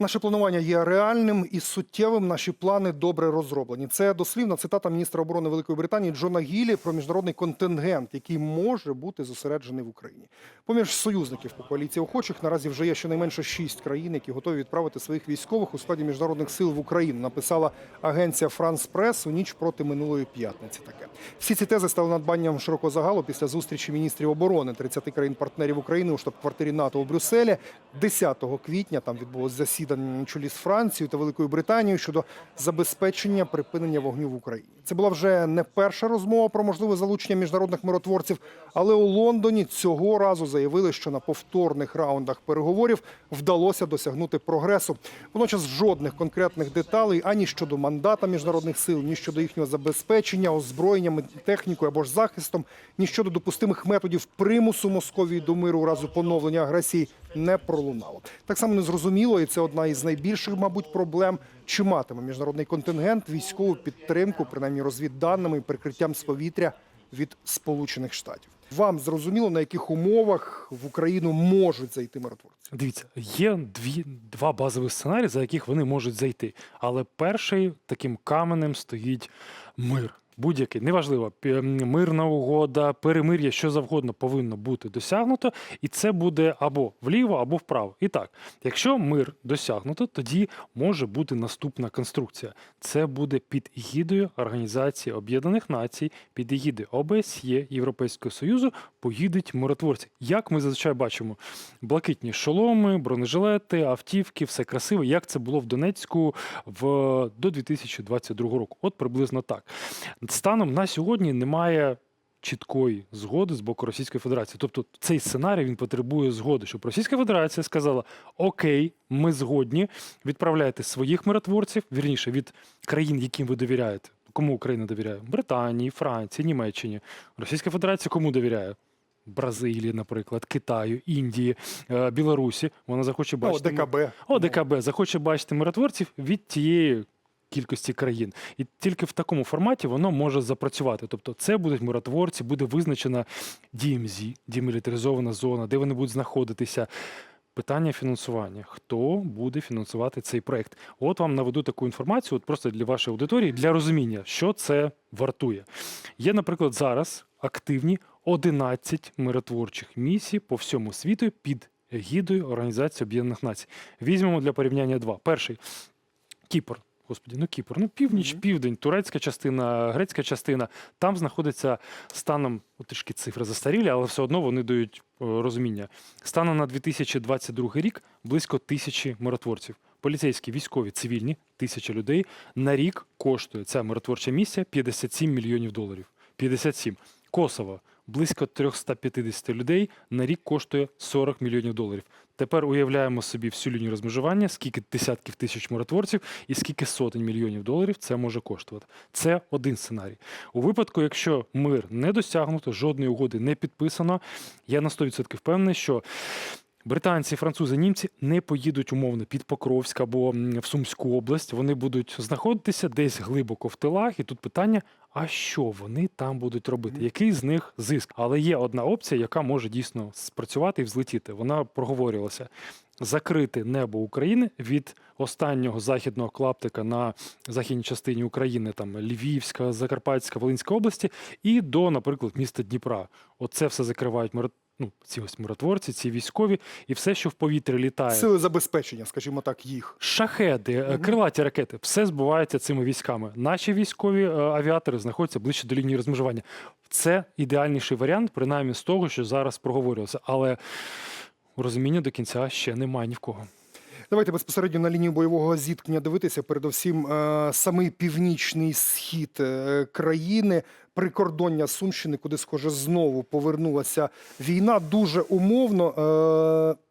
Наше планування є реальним і суттєвим. Наші плани добре розроблені. Це дослівна цитата міністра оборони Великої Британії Джона Гілі про міжнародний контингент, який може бути зосереджений в Україні. Поміж союзників по коаліції охочих наразі вже є щонайменше шість країн, які готові відправити своїх військових у складі міжнародних сил в Україну. Написала агенція Франс Прес у ніч проти минулої п'ятниці. Таке всі ці тези стали надбанням широкого загалу після зустрічі міністрів оборони 30 країн-партнерів України у штаб-квартирі НАТО у Брюсселі. 10 квітня там відбулось засідання на чолі з Францією та Великою Британією щодо забезпечення припинення вогню в Україні. Це була вже не перша розмова про можливе залучення міжнародних миротворців, але у Лондоні цього разу заявили, що на повторних раундах переговорів вдалося досягнути прогресу. Водночас жодних конкретних деталей ані щодо мандата міжнародних сил, ні щодо їхнього забезпечення, озброєнням, технікою або ж захистом, ні щодо допустимих методів примусу Московії до миру у разу поновлення агресії не пролунало. Так само незрозуміло, і це одна із найбільших, мабуть, проблем. Чи матиме міжнародний контингент військову підтримку, принаймні розвідданими і прикриттям з повітря від Сполучених Штатів? Вам зрозуміло, на яких умовах в Україну можуть зайти миротворці? Дивіться, є дві, два базові сценарії, за яких вони можуть зайти. Але перший таким каменем стоїть мир. Будь-який, неважливо, мирна угода, перемир'я, що завгодно повинно бути досягнуто, і це буде або вліво, або вправо. І так, якщо мир досягнуто, тоді може бути наступна конструкція. Це буде під егідою Організації Об'єднаних Націй, під егідою ОБСЄ, Європейського Союзу поїдуть миротворці. Як ми зазвичай бачимо, блакитні шоломи, бронежилети, автівки, все красиво, як це було в Донецьку в до 2022 року. От приблизно так. Станом на сьогодні немає. Чіткої згоди з боку Російської Федерації. Тобто цей сценарій він потребує згоди, щоб Російська Федерація сказала: Окей, ми згодні, відправляйте своїх миротворців, вірніше від країн, яким ви довіряєте. Кому Україна довіряє? Британії, Франції, Німеччині. Російська Федерація кому довіряє? Бразилії, наприклад, Китаю, Індії, е, Білорусі. Вона захоче бачити ми- ДКБ. О, ДКБ захоче бачити миротворців від тієї кількості країн. І тільки в такому форматі воно може запрацювати. Тобто, це будуть миротворці, буде визначена DMZ, демілітаризована зона, де вони будуть знаходитися. Питання фінансування. Хто буде фінансувати цей проект? От вам наведу таку інформацію, от просто для вашої аудиторії, для розуміння, що це вартує. Є, наприклад, зараз активні 11 миротворчих місій по всьому світу під егідою Організації Об'єднаних Націй. Візьмемо для порівняння два. Перший Кіпр. Господі, ну Кіпр, ну північ, Мгм. південь, турецька частина, грецька частина. Там знаходиться станом, от трішки цифри застарілі, але все одно вони дають е, розуміння. Станом на 2022 рік близько тисячі миротворців. Поліцейські, військові, цивільні, тисяча людей. На рік коштує ця миротворча місія 57 мільйонів доларів. 57. Косово близько 350 людей на рік коштує 40 мільйонів доларів. Тепер уявляємо собі всю лінію розмежування, скільки десятків тисяч миротворців і скільки сотень мільйонів доларів це може коштувати. Це один сценарій. У випадку, якщо мир не досягнуто, жодної угоди не підписано, я на 100% впевнений, що Британці, французи, німці не поїдуть умовно під Покровськ або в Сумську область. Вони будуть знаходитися десь глибоко в тилах. І тут питання: а що вони там будуть робити? Який з них зиск? Але є одна опція, яка може дійсно спрацювати і взлетіти. Вона проговорювалася. Закрити небо України від останнього західного клаптика на західній частині України, там Львівська, Закарпатська, Волинська області, і до, наприклад, міста Дніпра. Оце все закривають. Ну, ці ось миротворці, ці військові, і все, що в повітрі літає. Сили забезпечення, скажімо так, їх. Шахеди, угу. Крилаті ракети, все збувається цими військами. Наші військові е, авіатори знаходяться ближче до лінії розмежування. Це ідеальніший варіант, принаймні з того, що зараз проговорювалося. Але розуміння до кінця ще немає ні в кого. Давайте безпосередньо на лінію бойового зіткнення дивитися. Передовсім е, самий північний схід е, країни, прикордоння Сумщини, куди схоже знову повернулася війна. Дуже умовно. Е,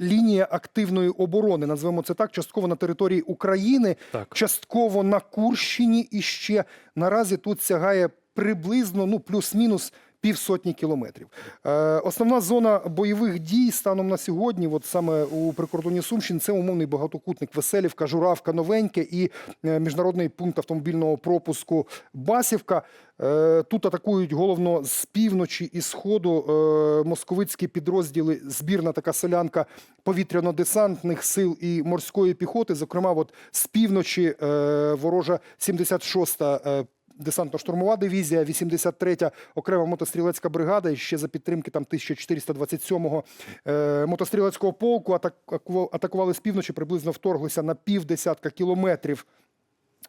Лінія активної оборони, назвемо це так, частково на території України, Так. частково на Курщині і ще наразі тут сягає приблизно ну плюс-мінус півсотні кілометрів. Е, Основна зона бойових дій станом на сьогодні, от саме у прикордонні Сумщини, це умовний багатокутник Веселівка, Журавка, Новеньке і е, міжнародний пункт автомобільного пропуску Басівка. Е, Тут атакують головно з півночі і сходу московицькі підрозділи, збірна така селянка повітряно-десантних сил і морської піхоти. Зокрема, от з півночі ворожа 76-та е, десантно-штурмова дивізія, 83-я окрема мотострілецька бригада, і ще за підтримки там 1427-го е, мотострілецького полку атакували з півночі, приблизно вторглися на півдесятка кілометрів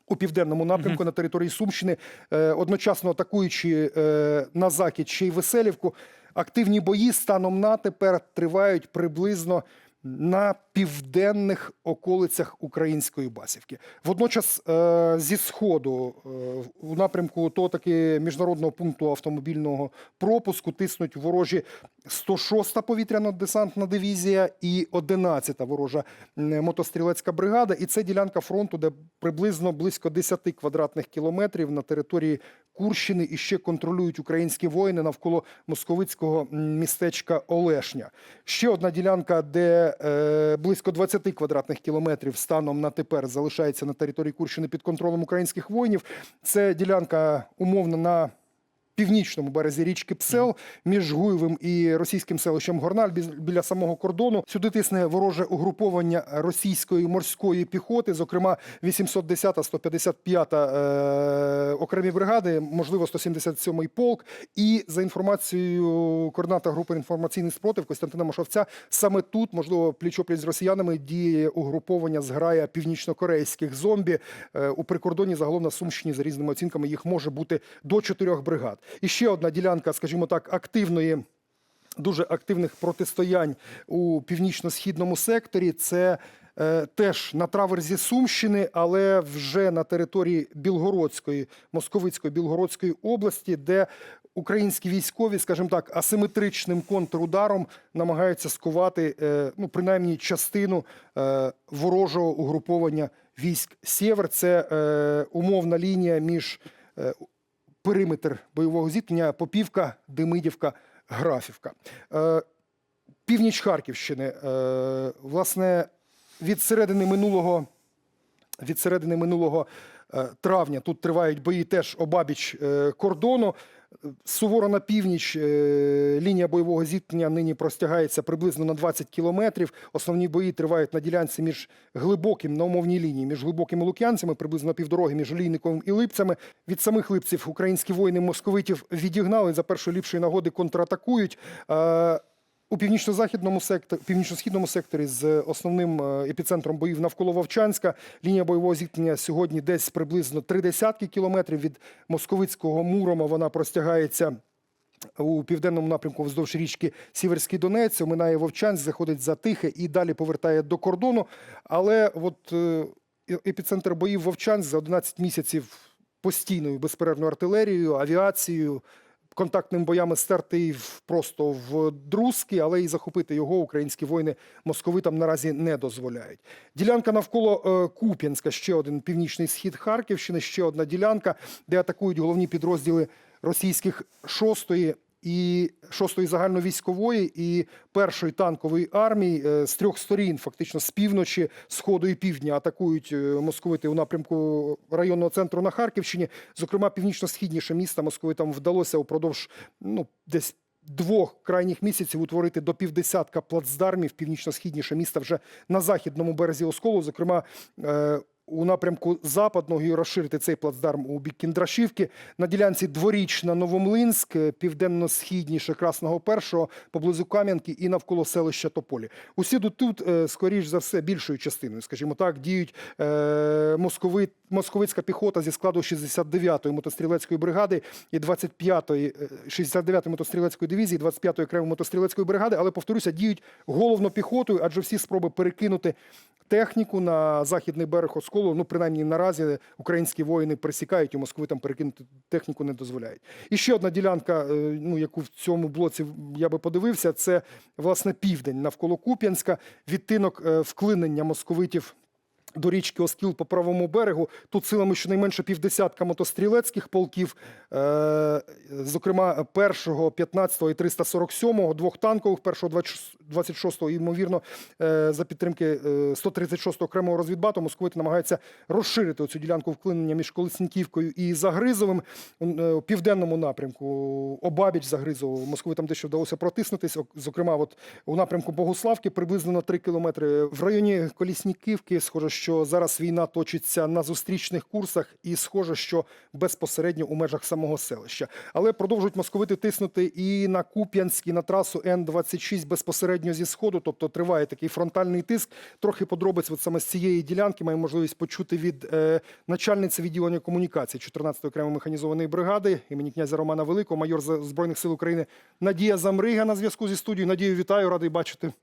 у південному напрямку на території Сумщини, е, одночасно атакуючи е, на захід ще й Веселівку. Активні бої станом на тепер тривають приблизно на південних околицях української Басівки. Водночас е, зі сходу е, у напрямку того таки міжнародного пункту автомобільного пропуску тиснуть ворожі 106-та повітряно-десантна дивізія і 11-та ворожа мотострілецька бригада. І це ділянка фронту, де приблизно близько 10 квадратних кілометрів на території Курщини і ще контролюють українські воїни навколо московицького містечка Олешня. Ще одна ділянка, де е, близько 20 квадратних кілометрів станом на тепер залишається на території Курщини під контролем українських воїнів. Це ділянка умовно на північному березі річки Псел між Гуєвим і російським селищем Горналь біля самого кордону. Сюди тисне вороже угруповання російської морської піхоти, зокрема 810-та, 155-та е, окремі бригади, можливо, 177-й полк. І за інформацією координата групи інформаційний спротив Костянтина Машовця, саме тут, можливо, пліч-опліч з росіянами діє угруповання зграя північнокорейських зомбі. Е, у прикордоні загалом на Сумщині за різними оцінками їх може бути до чотирьох бригад. І ще одна ділянка, скажімо так, активної. Дуже активних протистоянь у північно-східному секторі. Це е, теж на траверзі Сумщини, але вже на території Білгородської, Московицької Білгородської області, де українські військові, скажімо так, асиметричним контрударом намагаються скувати е, ну, принаймні частину е, ворожого угруповання військ Сєвер. Це е, умовна лінія між е, периметр бойового зіткнення Попівка, Демидівка, Графівка. Е, Північ Харківщини. Е, Власне, від середини минулого, від середини минулого е, травня тут тривають бої теж обабіч кордону. Суворо на північ е, лінія бойового зіткнення нині простягається приблизно на 20 кілометрів. Основні бої тривають на ділянці між глибоким на умовній лінії, між глибокими лук'янцями, приблизно півдороги між Олійниковим і Липцями. Від самих липців українські воїни московитів відігнали за першої ліпшої нагоди контратакують. Е, у північно-західному секторі, північно-східному секторі з основним е, епіцентром боїв навколо Вовчанська лінія бойового зіткнення сьогодні десь приблизно три десятки кілометрів від московицького Мурома. Вона простягається у південному напрямку вздовж річки Сіверський Донець, оминає Вовчанськ, заходить за Тихе і далі повертає до кордону. Але от е, епіцентр боїв Вовчанськ за 11 місяців постійною безперервною артилерією, авіацією, контактними боями стерти просто в друзки, але і захопити його українські воїни московитам наразі не дозволяють. Ділянка навколо е, Куп'янська, ще один північний схід Харківщини, ще одна ділянка, де атакують головні підрозділи російських шостої. І шостої загальновійськової і першої танкової армії е, з трьох сторін, фактично з півночі, сходу і півдня, атакують е, московити у напрямку районного центру на Харківщині. Зокрема, північно-східніше міста московитам вдалося упродовж ну десь. Двох крайніх місяців утворити до півдесятка плацдармів північно-східніше міста вже на західному березі Осколу, зокрема е, у напрямку западного і розширити цей плацдарм у бік Кіндрашівки. На ділянці дворічна Новомлинськ, південно-східніше Красного Першого, поблизу Кам'янки і навколо селища Тополі. Усі тут, е, скоріш за все, більшою частиною, скажімо так, діють е, московит, московицька піхота зі складу 69-ї мотострілецької бригади і 25-ї, е, 69-ї мотострілецької дивізії, 25-ї окремої мотострілецької бригади, але повторюся, діють головно піхотою, адже всі спроби перекинути техніку на західний берег Осколу, ну принаймні наразі українські воїни присікають і московитам перекинути техніку не дозволяють. І ще одна ділянка, е, ну яку в цьому блоці я би подивився, це власне південь навколо Куп'янська, відтинок е, вклинення московитів до річки Оскіл по правому берегу. Тут силами щонайменше півдесятка мотострілецьких полків, е, зокрема першого, 15-го і 347-го, двох танкових, першого 26-го, ймовірно, е, за підтримки е, 136-го окремого розвідбату московити намагаються розширити цю ділянку вклинення між Колесніківкою і Загризовим у е, південному напрямку. Обабіч Загризового московитам дещо вдалося протиснутися, зокрема, от у напрямку Богуславки приблизно на 3 кілометри. В районі Колісніківки, схоже, що зараз війна точиться на зустрічних курсах, і схоже, що безпосередньо у межах самого селища. Але продовжують московити тиснути і на Куп'янськ, і на трасу Н-26 безпосередньо зі сходу. Тобто триває такий фронтальний тиск. Трохи подробиць от саме з цієї ділянки маємо можливість почути від е, начальниці відділення комунікації 14-ї окремої механізованої бригади імені князя Романа Великого, майор Збройних сил України Надія Замрига на зв'язку зі студією. Надію, вітаю, радий бачити.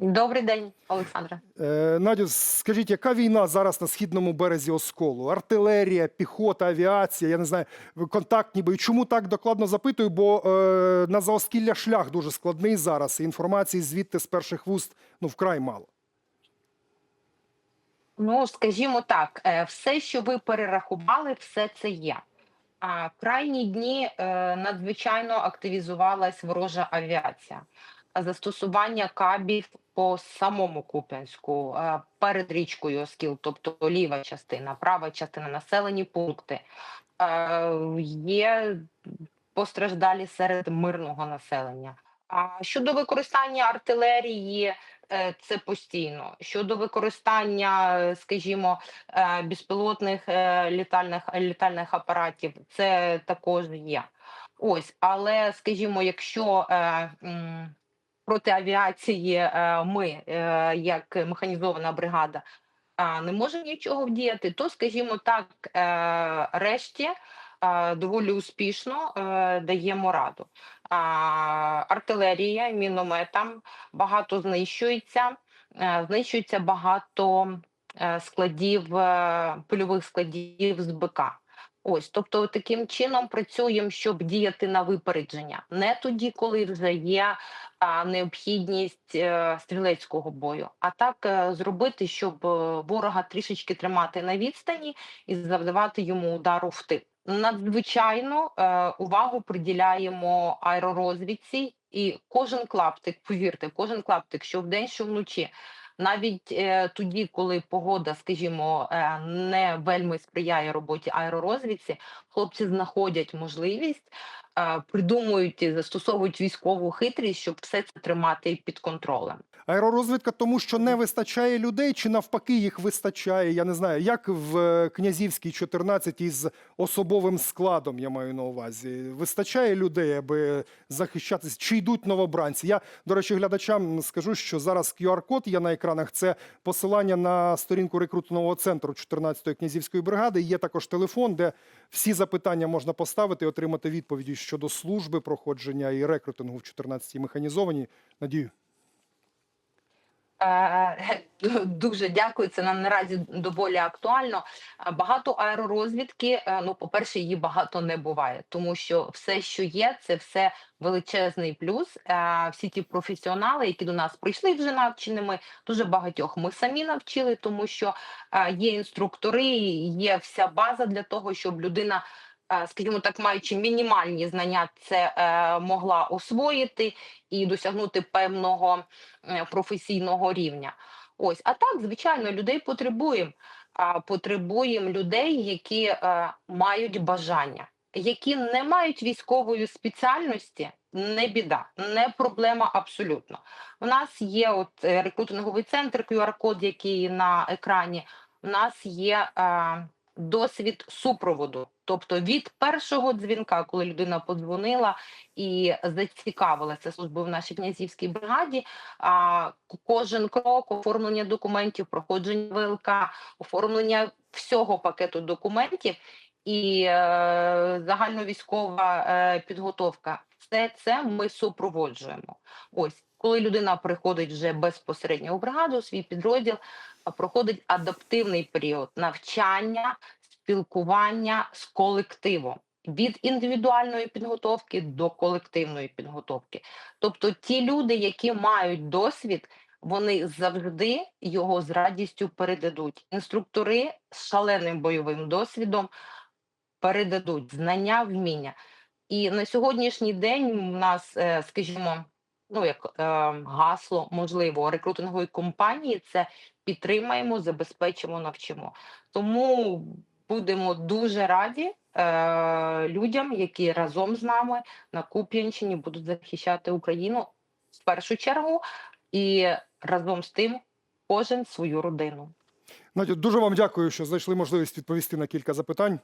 Добрий день, Олександре. Е, Надю, скажіть, яка війна зараз на східному березі Осколу? Артилерія, піхота, авіація, я не знаю, контактні бої. Чому так докладно запитую? Бо е, на заоскілля шлях дуже складний зараз. І інформації звідти з перших вуст ну вкрай мало. Ну, скажімо так, е, все, що ви перерахували, все це є. А крайні дні е, надзвичайно активізувалась ворожа авіація. А Застосування кабів по самому Куп'янську е, перед річкою Оскіл, тобто ліва частина, права частина, населені пункти. Е, Є постраждалі серед мирного населення. А щодо використання артилерії, е, це постійно. Щодо використання, е, скажімо, е, безпілотних е, літальних літальних апаратів, це також є. Ось, але скажімо, якщо е, проти авіації е, ми, е, як механізована бригада, не можемо нічого вдіяти, то, скажімо так, е, решті доволі успішно даємо раду. Артилерія, мінометам багато знищується, знищується багато складів, польових складів з БК. Ось, тобто, таким чином працюємо, щоб діяти на випередження, не тоді, коли вже є необхідність е, стрілецького бою, а так е, зробити, щоб е, ворога трішечки тримати на відстані і завдавати йому удару в тил. Надзвичайно увагу приділяємо аеророзвідці, і кожен клаптик, повірте, кожен клаптик, що вдень, що вночі. Навіть е, тоді, коли погода, скажімо, е, не вельми сприяє роботі аеророзвідці, хлопці знаходять можливість, придумують і застосовують військову хитрість, щоб все це тримати під контролем. Аеророзвідка, тому що не вистачає людей, чи навпаки їх вистачає. Я не знаю, як в е, Князівській 14 із особовим складом, я маю на увазі. Вистачає людей, аби захищатися, чи йдуть новобранці. Я, до речі, глядачам скажу, що зараз QR-код є на екранах. Це посилання на сторінку рекрутного центру 14-ї князівської бригади. Є також телефон, де всі запитання можна поставити і отримати відповіді щодо служби проходження і рекрутингу в 14-й механізованій. Надію. Е, Дуже дякую. Це нам наразі доволі актуально. Е, Багато аеророзвідки. е, Ну, по-перше, її багато не буває, тому що все, що є, це все величезний плюс. Е, Всі ті професіонали, які до нас прийшли вже навченими, дуже багатьох ми самі навчили, тому що е, є інструктори, є вся база для того, щоб людина. Е, Скажімо так, маючи мінімальні знання, це е, могла освоїти і досягнути певного е, професійного рівня. Ось, а так, звичайно, людей потребуємо. Потребуємо людей, які мають бажання, які не мають військової спеціальності. Не біда, не проблема абсолютно. У нас є от рекрутинговий центр, QR-код, який на екрані. У нас є е, досвід супроводу. Тобто від першого дзвінка, коли людина подзвонила і зацікавилася службою в нашій князівській бригаді, а, кожен крок оформлення документів, проходження ВЛК, оформлення всього пакету документів і е, загальновійськова е, підготовка. Все це ми супроводжуємо. Ось коли людина приходить вже безпосередньо у бригаду, свій підрозділ, проходить адаптивний період навчання, спілкування з колективом. Від індивідуальної підготовки до колективної підготовки, тобто ті люди, які мають досвід, вони завжди його з радістю передадуть. Інструктори з шаленим бойовим досвідом передадуть знання, вміння. І на сьогоднішній день у нас, е, скажімо, ну як е, гасло можливо рекрутингової компанії це підтримаємо, забезпечимо, навчимо. Тому будемо дуже раді е, людям, які разом з нами на Куп'янщині будуть захищати Україну в першу чергу, і разом з тим кожен свою родину. Надю, дуже вам дякую, що знайшли можливість відповісти на кілька запитань.